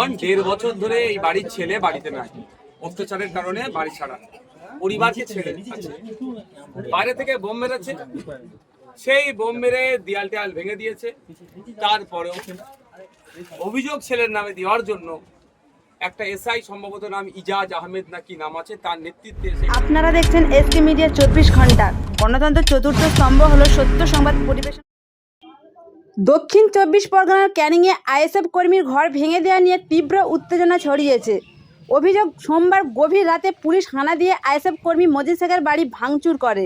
দেখুন দেড় বছর ধরে এই বাড়ির ছেলে বাড়িতে নাই। অত্যাচারের কারণে বাড়ি ছাড়া। পরিবারকে ছেড়ে বাইরে থেকে বোম মেরেছে। সেই বোম মেরে দেয়াল টেয়াল ভেঙে দিয়েছে। তারপরেও অভিযোগ ছেলের নামে দেওয়ার জন্য একটা এসআই, সম্ভবত নাম ইজাজ আহমেদ নাকি নাম আছে, তার নেতৃত্বে আপনারা দেখছেন এসকে মিডিয়া চব্বিশ ঘণ্টা। গণতন্ত্র চতুর্থ স্তম্ভ হলো সত্য সংবাদ পরিবেশন দক্ষিণ চব্বিশ পরগনার ক্যানিংয়ে আইএসএফ কর্মীর ঘর ভেঙে দেওয়া নিয়ে তীব্র উত্তেজনা ছড়িয়েছে। অভিযোগ, সোমবার গভীর রাতে পুলিশ হানা দিয়ে আইএসএফ কর্মী মজিদ শেখের বাড়ি ভাঙচুর করে।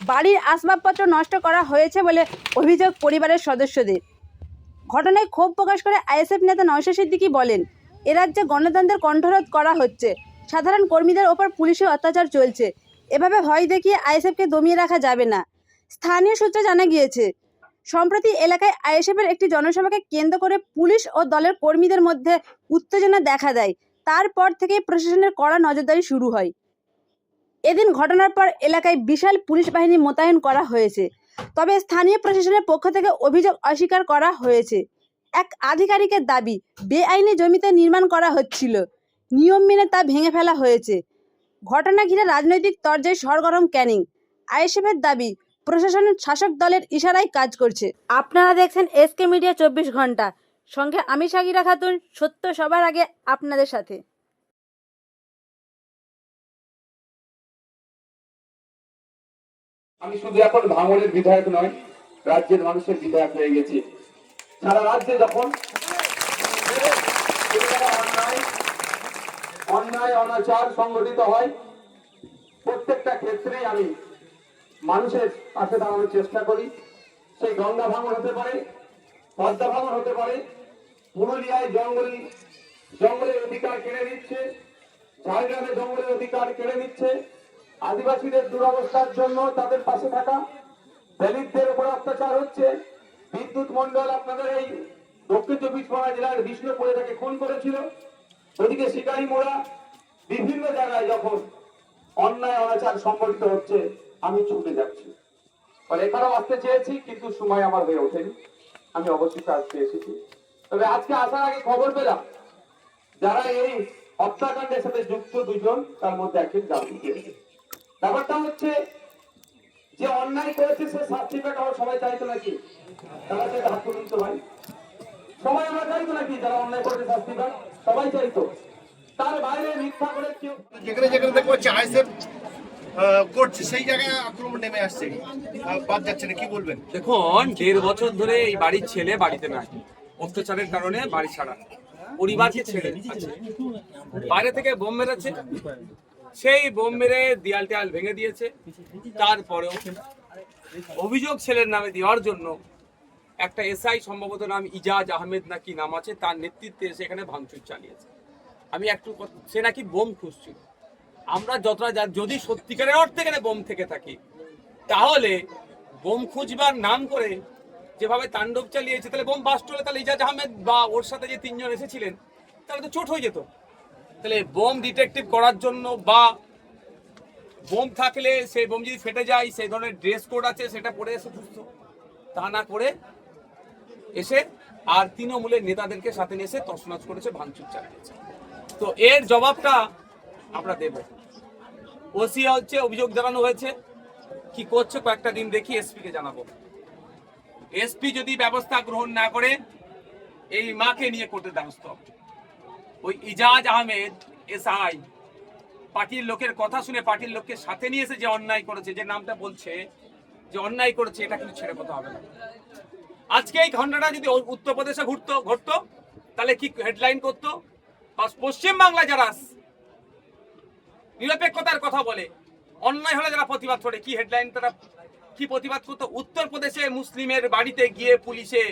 বাড়ির আসবাবপত্র নষ্ট করা হয়েছে বলে অভিযোগ পরিবারের সদস্যদের। ঘটনায় ক্ষোভ প্রকাশ করে আইএসএফ নেতা নওশা সিদ্দিকী বলেন, এ রাজ্যে গণতন্ত্রের কণ্ঠরোধ করা হচ্ছে। সাধারণ কর্মীদের ওপর পুলিশের অত্যাচার চলছে। এভাবে ভয় দেখিয়ে আইএসএফকে দমিয়ে রাখা যাবে না। স্থানীয় সূত্রে জানা গিয়েছে সম্প্রতি এলাকায় আইএসএফের একটি জনসভাকে কেন্দ্র করে পুলিশ ও দলের কর্মীদের মধ্যে উত্তেজনা দেখা দেয়। তারপর থেকেই প্রশাসনের কড়া নজরদারি শুরু হয়। এদিন ঘটনার পর এলাকায় বিশাল পুলিশ বাহিনী মোতায়েন করা হয়েছে। তবে স্থানীয় প্রশাসনের পক্ষ থেকে অভিযোগ অস্বীকার করা হয়েছে। এক আধিকারিকের দাবি, বেআইনি জমিতে নির্মাণ করা হচ্ছিল। নিয়ম মেনে তা ভেঙে ফেলা হয়েছে। ঘটনা ঘিরে রাজনৈতিক তর্জায় সরগরম ক্যানিং। আইএসএফের দাবি প্রশাসনের শাসক দলের ইশারায় কাজ করছে। আপনারা দেখছেন এসকে মিডিয়া চব্বিশ ঘণ্টা। সঙ্গে আমি সাগিরা খাতুন, সত্য সবার আগে আপনাদের সাথে। আমি শুধু এখন ভাঙনের বিধায়ক নয় রাজ্যের মানুষের বিধায়ক হয়ে গেছি। সারা রাজ্যে যখন অন্যায় অনাচার সংগঠিত হয়, প্রত্যেকটা ক্ষেত্রেই আমি মানুষের পাশে দাঁড়ানোর চেষ্টা করি। সেই গঙ্গা ভাঙন হতে পারে, পদ্মা ভাঙন হতে পারে, পুরুলিয়ায় জঙ্গল, জঙ্গলের অধিকার কেড়ে নিচ্ছে, ঝাড়গ্রামে জঙ্গলের অধিকার কেড়ে নিচ্ছে। আদিবাসীদের দুরবস্থার জন্য তাদের পাশে থাকা, দলিতদের উপর অত্যাচার হচ্ছে। বিদ্যুৎ মন্ডল আপনাদের এই দক্ষিণ চব্বিশ পরগনা জেলার বিষ্ণুপুরে তাকে খুন করেছিল। ওদিকে শিকারী মোড়া বিভিন্ন জায়গায় যখন অন্যায় অনাচার সংগঠিত হচ্ছে আমি ছুটে যাচ্ছি। ফলে এখানেও আসতে চেয়েছি, কিন্তু সময় আমার হয়ে ওঠেনি। আমি অবশ্যই আসতে এসেছি। তবে আজকে আসার আগে খবর পেলাম, যারা এই হত্যাকাণ্ডের সাথে যুক্ত দুজন, তার মধ্যে একজন জাতি ব্যাপারটা হচ্ছে, যে অন্যায় করেছে সে শাস্তি পেটা আমার সবাই চাইতো নাকি? তারা সেটা হাত তুলুন তো ভাই সবাই আমরা চাইতো নাকি যারা অন্যায় করেছে শাস্তি পাক? সবাই চাইতো। তার বাইরে মিথ্যা করে কেউ যেখানে যেখানে দেখব আইসেফ দেখুন, দেড় বছর ধরে এই বাড়ির ছেলে বাড়িতে নাই। অত্যাচারের কারণে বাড়ি ছাড়া। পরিবারকে আছে বাইরে থেকে বোম মেরেছে। সেই বোম মেরে দেয়াল টেয়াল ভেঙে দিয়েছে। তারপরেও অভিযোগ ছেলের নামে দেওয়ার জন্য একটা এসআই, সম্ভবত নাম ইজাজ আহমেদ নাকি নাম আছে, তার নেতৃত্বে এসে সেখানে ভাঙচুর চালিয়েছে। আমি একটু সে নাকি বোম খুঁজছিল। আমরা যতটা যা- যদি সত্যিকারের অর্থে এখানে বোম থেকে থাকি, তাহলে বোম খুঁজবার নাম করে যেভাবে তাণ্ডব চালিয়েছে, তাহলে বোম বাস্ট হলে তাহলে ইজাজ আহমেদ বা ওর সাথে যে তিনজন এসেছিলেন, তাহলে তো চোট হয়ে যেত। তাহলে বোম ডিটেকটিভ করার জন্য বা বোম থাকলে সেই বোম যদি ফেটে যায়, সেই ধরনের ড্রেস কোড আছে, সেটা পরে এসে সুস্থ তা না করে এসে আর তৃণমূলের নেতাদেরকে সাথে নিয়ে এসে তছনছ করেছে, ভাঙচুর চালিয়েছে। তো এর জবাবটা আমরা দেব। ওসি হচ্ছে, অভিযোগ জানানো হয়েছে। কি করছে কয়েকটা দিন দেখি এসপি কে জানাব। এসপি যদি ব্যবস্থা গ্রহণ না করে, এই মাকে নিয়ে করতে ব্যবস্থা ওই ইজাজ আহমেদ, এসআই, পার্টির লোকের কথা শুনে পার্টির লোককে সাথে নিয়ে এসে যে অন্যায় করেছে, যে নামটা বলছে, যে অন্যায় করেছে, এটা কিন্তু ছেড়ে কথা হবে না। আজকে এই ঘটনাটা যদি উত্তরপ্রদেশে ঘুরতো, ঘটতো, তাহলে কি হেডলাইন করতো? পশ্চিম বাংলা যারা নিরপেক্ষতার কথা বলে। অন্যায় হলে যারা প্রতিবাদ করে, কি হেডলাইন তারা, কি প্রতিবাদ করতো? উত্তরপ্রদেশে মুসলিমের বাড়িতে গিয়ে পুলিশে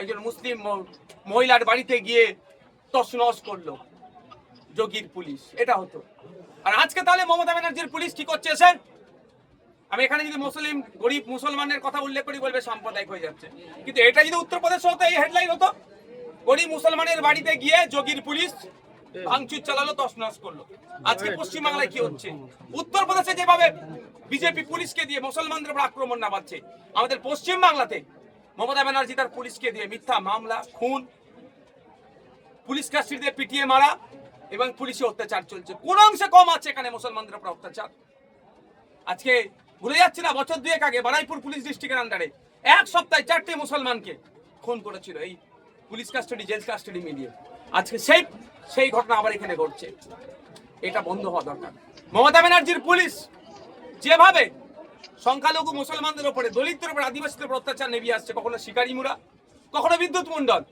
একজন মুসলিম মহিলার বাড়িতে গিয়ে তছনছ করল। যোগীর পুলিশ, এটা হতো। আর আজকে তাহলে মমতা ব্যানার্জির পুলিশ কি করছে এসে আমি এখানে যদি মুসলিম, গরিব, মুসলমানের কথা উল্লেখ করি, বলবে সাম্প্রদায়িক হয়ে যাচ্ছে। কিন্তু এটা যদি উত্তরপ্রদেশ হতো, এই হেডলাইন হতো। গরিব মুসলমানের বাড়িতে গিয়ে যোগীর পুলিশ ভাঙচুর চালালো তছনছ করল। আজকে পশ্চিমবাংলায় কি হচ্ছে? উত্তরপ্রদেশে যেভাবে বিজেপি পুলিশকে দিয়ে মুসলমানদের উপর আক্রমণ নামাচ্ছে আমাদের পশ্চিম বাংলাতে মমতা ব্যানার্জি তার পুলিশকে দিয়ে মিথ্যা মামলা খুন পুলিশ কাস্টডিতে পিটিয়ে মারা এবং পুলিশে অত্যাচার চলছে। কোন অংশে কম আছে এখানে মুসলমানদের উপর অত্যাচার। আজকে ভুলে যাচ্ছি না বছর দুয়েক আগে বারাইপুর পুলিশ ডিস্ট্রিক্টের আন্ডারে এক সপ্তাহে চারটে মুসলমানকে খুন করেছিল এই পুলিশ কাস্টডি জেল কাস্টডি মিলিয়ে। আজকে সেই সেই ঘটনা আবার এখানে ঘটছে। এটা বন্ধ হওয়া দরকার। মমতা ব্যানার্জির পুলিশ যেভাবে সংখ্যালঘু মুসলমানদের ওপরে দলিতদের উপরে আদিবাসীদের উপর অত্যাচার নেমে আসছে, কখনো শিকারি মুরা কখনো বিদ্যুৎ মন্ডল